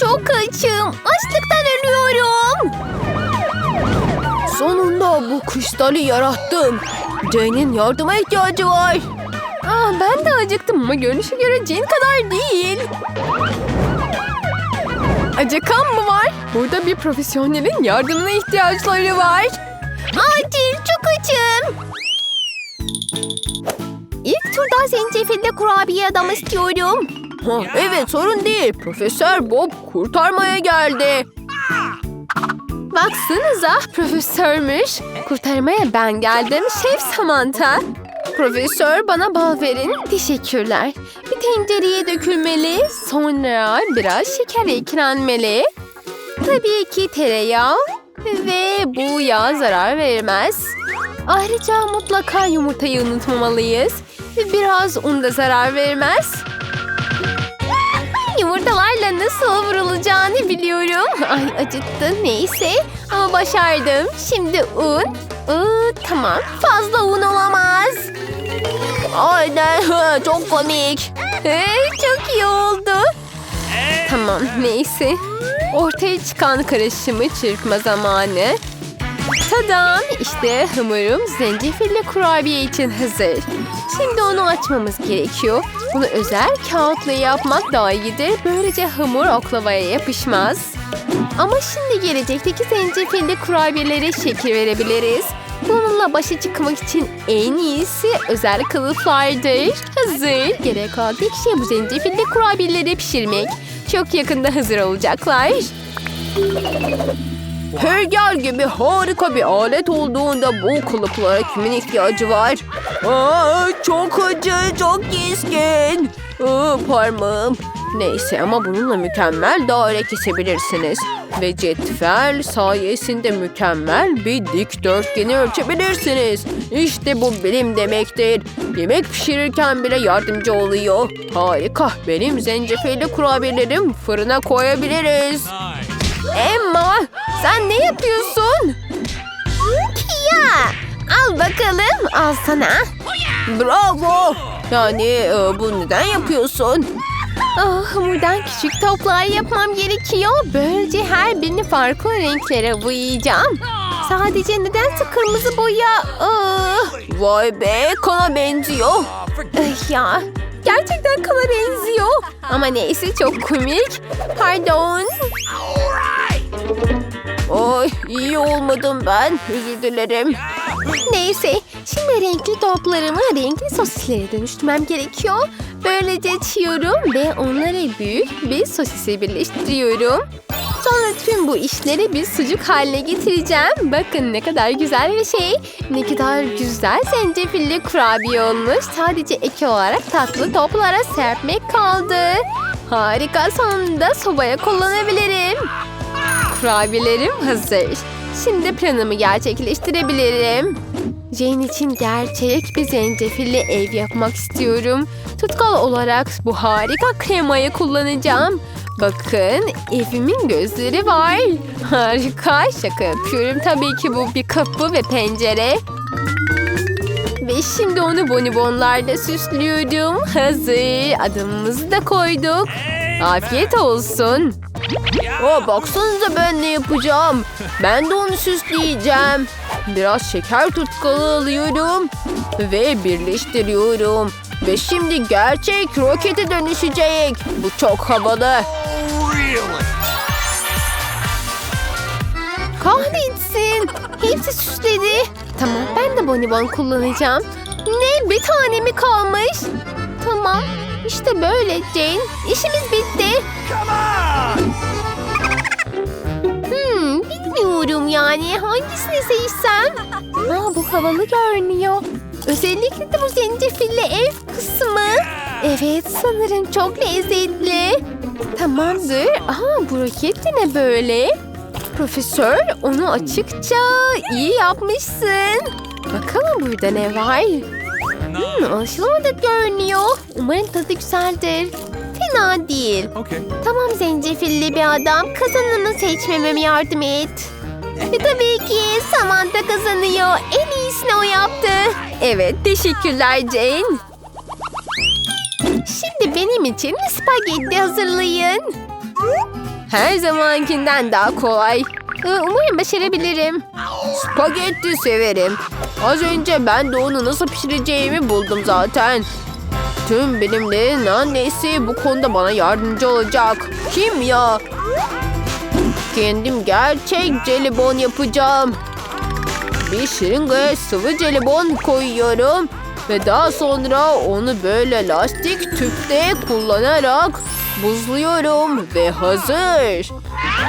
çok açım. Açlıktan ölüyorum. Sonunda bu kristali yarattım. Jane'in yardıma ihtiyacı var. Aa, ben de acıktım ama görünüşe göre Jane kadar değil. Acıkan mı var? Burada bir profesyonelin yardımına ihtiyaçları var. Acil çok açım. İlk turda zencefilli kurabiye adam istiyorum. Ha, evet sorun değil. Profesör Bob kurtarmaya geldi. Baksanıza profesörmüş. Kurtarmaya ben geldim Şef Samantha. Profesör bana bal verin. Teşekkürler. Bir tencereye dökülmeli. Sonra biraz şeker eklenmeli. Tabii ki tereyağı. Ve bu yağ zarar vermez. Ayrıca mutlaka yumurtayı unutmamalıyız. Biraz un da zarar vermez. Vurulacağını biliyorum. Ay acıttı neyse. Ama başardım. Şimdi un. Iı, tamam. Fazla un olamaz. Aynen çok komik. Hey, çok iyi oldu. Tamam neyse. Ortaya çıkan karışımı çırpma zamanı. Tadam! İşte hamurum zencefilli kurabiye için hazır. Şimdi onu açmamız gerekiyor. Bunu özel kağıtla yapmak daha iyidir. Böylece hamur oklavaya yapışmaz. Ama şimdi gelecekteki zencefilli kurabiyelere şekil verebiliriz. Bununla başa çıkmak için en iyisi özel kılıflardır. Hazır. Gerek kalan tek şey bu zencefilli kurabiyeleri pişirmek. Çok yakında hazır olacaklar. Hörgel gibi harika bir alet olduğunda bu kılıflara kimin ihtiyacı var? Aa, çok acı, çok keskin. Aa, parmağım. Neyse ama bununla mükemmel daire kesebilirsiniz. Ve cetvel sayesinde mükemmel bir dikdörtgeni ölçebilirsiniz. İşte bu bilim demektir. Yemek pişirirken bile yardımcı oluyor. Harika. Benim zencefilli kurabiyelerim fırına koyabiliriz. Emma sen ne yapıyorsun? Ya al bakalım al sana. Bravo. Yani e, bunu neden yapıyorsun? Ah, hamurdan küçük toplar yapmam gerekiyor. Böylece her birini farklı renklere boyayacağım. Sadece nedense kırmızı boya. Ah, Vay be kana benziyor. ah ya. Gerçekten kana benziyor. Ama neyse çok komik. Pardon. Ay iyi olmadım ben. Özür dilerim. Neyse, şimdi renkli toplarımı renkli sosislere dönüştürmem gerekiyor. Böylece açıyorum ve onları büyük bir sosise birleştiriyorum. Sonra tüm bu işleri bir sucuk haline getireceğim. Bakın ne kadar güzel bir şey. Ne kadar güzel zencefilli kurabiye olmuş. Sadece ek olarak tatlı toplara serpmek kaldı. Harika sonunda sobaya kullanabilirim. Kurabiyelerim hazır. Şimdi planımı gerçekleştirebilirim. Jane için gerçek bir zencefilli ev yapmak istiyorum. Tutkal olarak bu harika kremayı kullanacağım. Bakın evimin gözleri var. Harika şaka yapıyorum. Tabii ki bu bir kapı ve pencere. Ve şimdi onu bonibonlarla süslüyorum. Hazır. Adımımızı da koyduk. Afiyet olsun. Aa, baksanıza ben ne yapacağım. Ben de onu süsleyeceğim. Biraz şeker tutkalı alıyorum. Ve birleştiriyorum. Ve şimdi gerçek rokete dönüşecek. Bu çok havalı. Kahretsin. Hepsi süsledi. Tamam ben de bonibon kullanacağım. Ne bir tane mi kalmış? Tamam işte böyle Jane. İşimiz bitti. Hmm, yani. Hangisini seçsem? Aa, bu havalı görünüyor. Özellikle de bu zencefilli ev kısmı. Evet sanırım çok lezzetli. Tamamdır. Aa, bu roket de ne böyle? Profesör onu açıkça iyi yapmışsın. Bakalım burada ne var? Hmm, alışılamadık görünüyor. Umarım tadı güzeldir. Fena değil. Okay. Tamam zencefilli bir adam. Kazananı seçmememe yardım et. Ve tabii ki Samantha kazanıyor. En iyisini o yaptı. Evet teşekkürler Jane. Şimdi benim için spagetti hazırlayın. Her zamankinden daha kolay. Ee, Umarım başarabilirim. Spagetti severim. Az önce ben de onu nasıl pişireceğimi buldum zaten. Tüm bilimlerin annesi bu konuda bana yardımcı olacak. Kim ya? Kendim gerçek jelibon yapacağım. Bir şırıngaya sıvı jelibon koyuyorum. Ve daha sonra onu böyle lastik tüpte kullanarak buzluyorum ve hazır.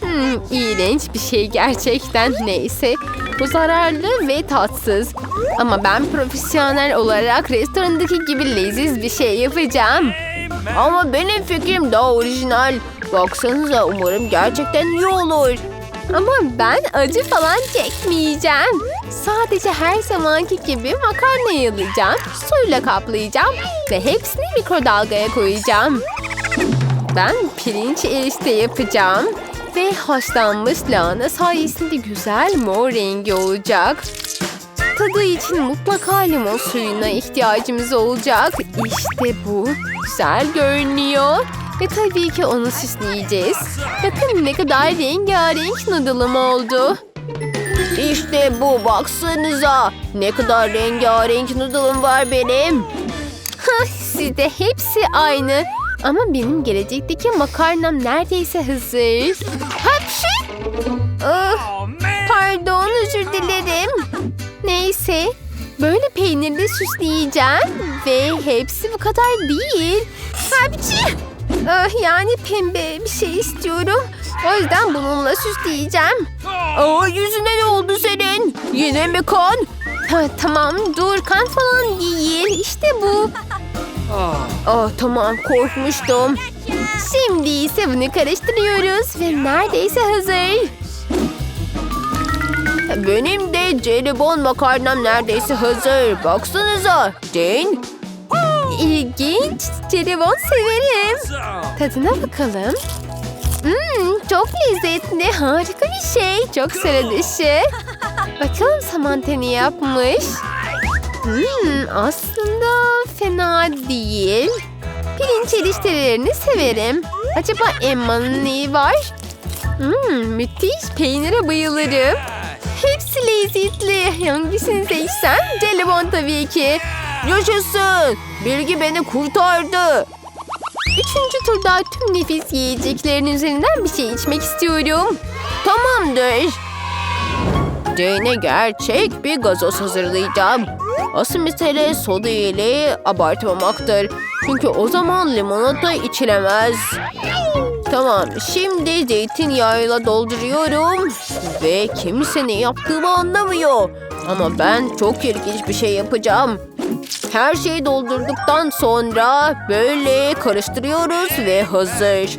Hmm, iğrenç bir şey gerçekten. Neyse. Bu zararlı ve tatsız. Ama ben profesyonel olarak restorandaki gibi leziz bir şey yapacağım. Ama benim fikrim daha orijinal. Baksanıza umarım gerçekten iyi olur. Ama ben acı falan çekmeyeceğim. Sadece her zamanki gibi makarnayı alacağım, suyla kaplayacağım ve hepsini mikrodalgaya koyacağım. Ben pirinç erişte yapacağım ve haşlanmış lahana sayesinde güzel mor rengi olacak. Tadı için mutlaka limon suyuna ihtiyacımız olacak. İşte bu. Güzel görünüyor. Ve tabii ki onu süsleyeceğiz. Bakın ne kadar rengarenk noodle'ım oldu. İşte bu baksanıza. Ne kadar rengarenk noodle'ım var benim. Sizde hepsi aynı. Ama benim gelecekteki makarnam neredeyse hazır. Hapşi! Ah, pardon özür dilerim. Neyse. Böyle peynirli süsleyeceğim. Ve hepsi bu kadar değil. Hapşi! Ah, yani pembe bir şey istiyorum. O yüzden bununla süsleyeceğim. Aa yüzüne ne oldu senin? Yine mi kan? Ha, tamam dur kan falan değil. İşte bu. Ah tamam korkmuştum. Şimdi ise bunu karıştırıyoruz ve neredeyse hazır. Benim de jelibon makarnam neredeyse hazır. Baksanıza. Jane. İlginç. Jelibon severim. Tadına bakalım. Hmm, çok lezzetli. Harika bir şey. Çok sıra dışı. Bakalım Samantha ne yapmış. Hmm, aslında fena değil. Pirinç eriştelerini severim. Acaba Emma'nın neyi var? Hmm, müthiş. Peynire bayılırım. Hepsi lezzetli. Hangisini seçsem? Jelibon tabii ki. Yaşasın. Bilgi beni kurtardı. Üçüncü turda tüm nefis yiyeceklerin üzerinden bir şey içmek istiyorum. Tamamdır. Jane'e gerçek bir gazoz hazırlayacağım. Asıl mesele soda ile abartmamaktır. Çünkü o zaman limonata içilemez. Tamam, şimdi zeytinyağıyla dolduruyorum. Ve kimse ne yaptığımı anlamıyor. Ama ben çok ilginç bir şey yapacağım. Her şeyi doldurduktan sonra böyle karıştırıyoruz ve hazır.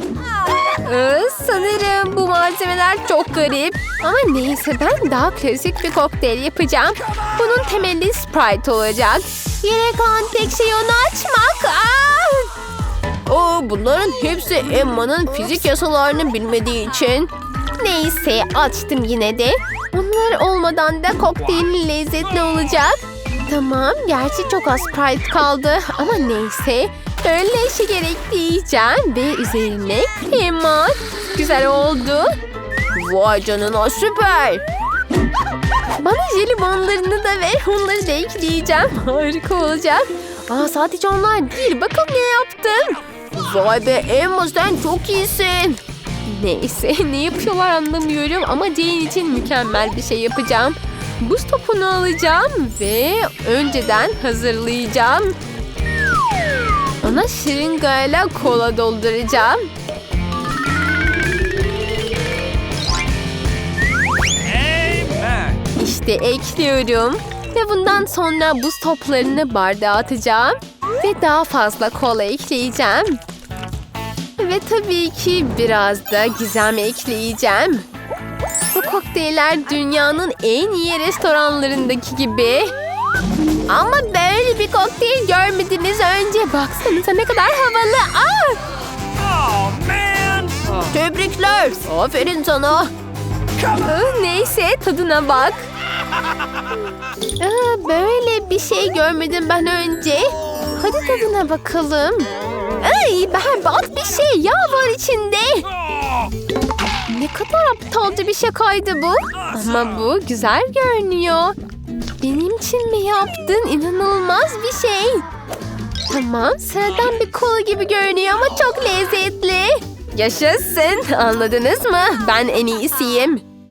Ee, sanırım bu malzemeler çok garip. Ama neyse ben daha klasik bir kokteyl yapacağım. Bunun temeli Sprite olacak. Gerek kalan tek şey onu açmak. Aa! Oo, bunların hepsi Emma'nın fizik yasalarını bilmediği için. Neyse açtım yine de. Onlar olmadan da kokteylin lezzetli olacak. Tamam gerçi çok az Sprite kaldı ama neyse. Öyle işe gerek diyeceğim ve üzerine krema. Güzel oldu. Vay canına süper. Bana jelibonlarını da ver onları da ekleyeceğim. Harika olacak. Aa, sadece onlar değil bakın ne yaptım. Vay be Emma sen çok iyisin. Neyse ne yapıyorlar anlamıyorum ama Jane için mükemmel bir şey yapacağım. Buz topunu alacağım ve önceden hazırlayacağım. Ona şırıngayla kola dolduracağım. İşte ekliyorum. Ve bundan sonra buz toplarını bardağa atacağım. Ve daha fazla kola ekleyeceğim. Ve tabii ki biraz da gizem ekleyeceğim. Bu kokteyller dünyanın en iyi restoranlarındaki gibi. Ama böyle bir kokteyl görmediniz önce. Baksanıza ne kadar havalı. Aa! Oh man. Tebrikler. Aferin sana. Aa, Neyse tadına bak. Aa, böyle bir şey görmedim ben önce. Hadi tadına bakalım. Ay berbat bir şey yağ var içinde. Ne kadar aptalca bir şakaydı bu. Ama bu güzel görünüyor. Benim için mi yaptın? İnanılmaz bir şey. Tamam sıradan bir kola gibi görünüyor ama çok lezzetli. Yaşasın anladınız mı? Ben en iyisiyim.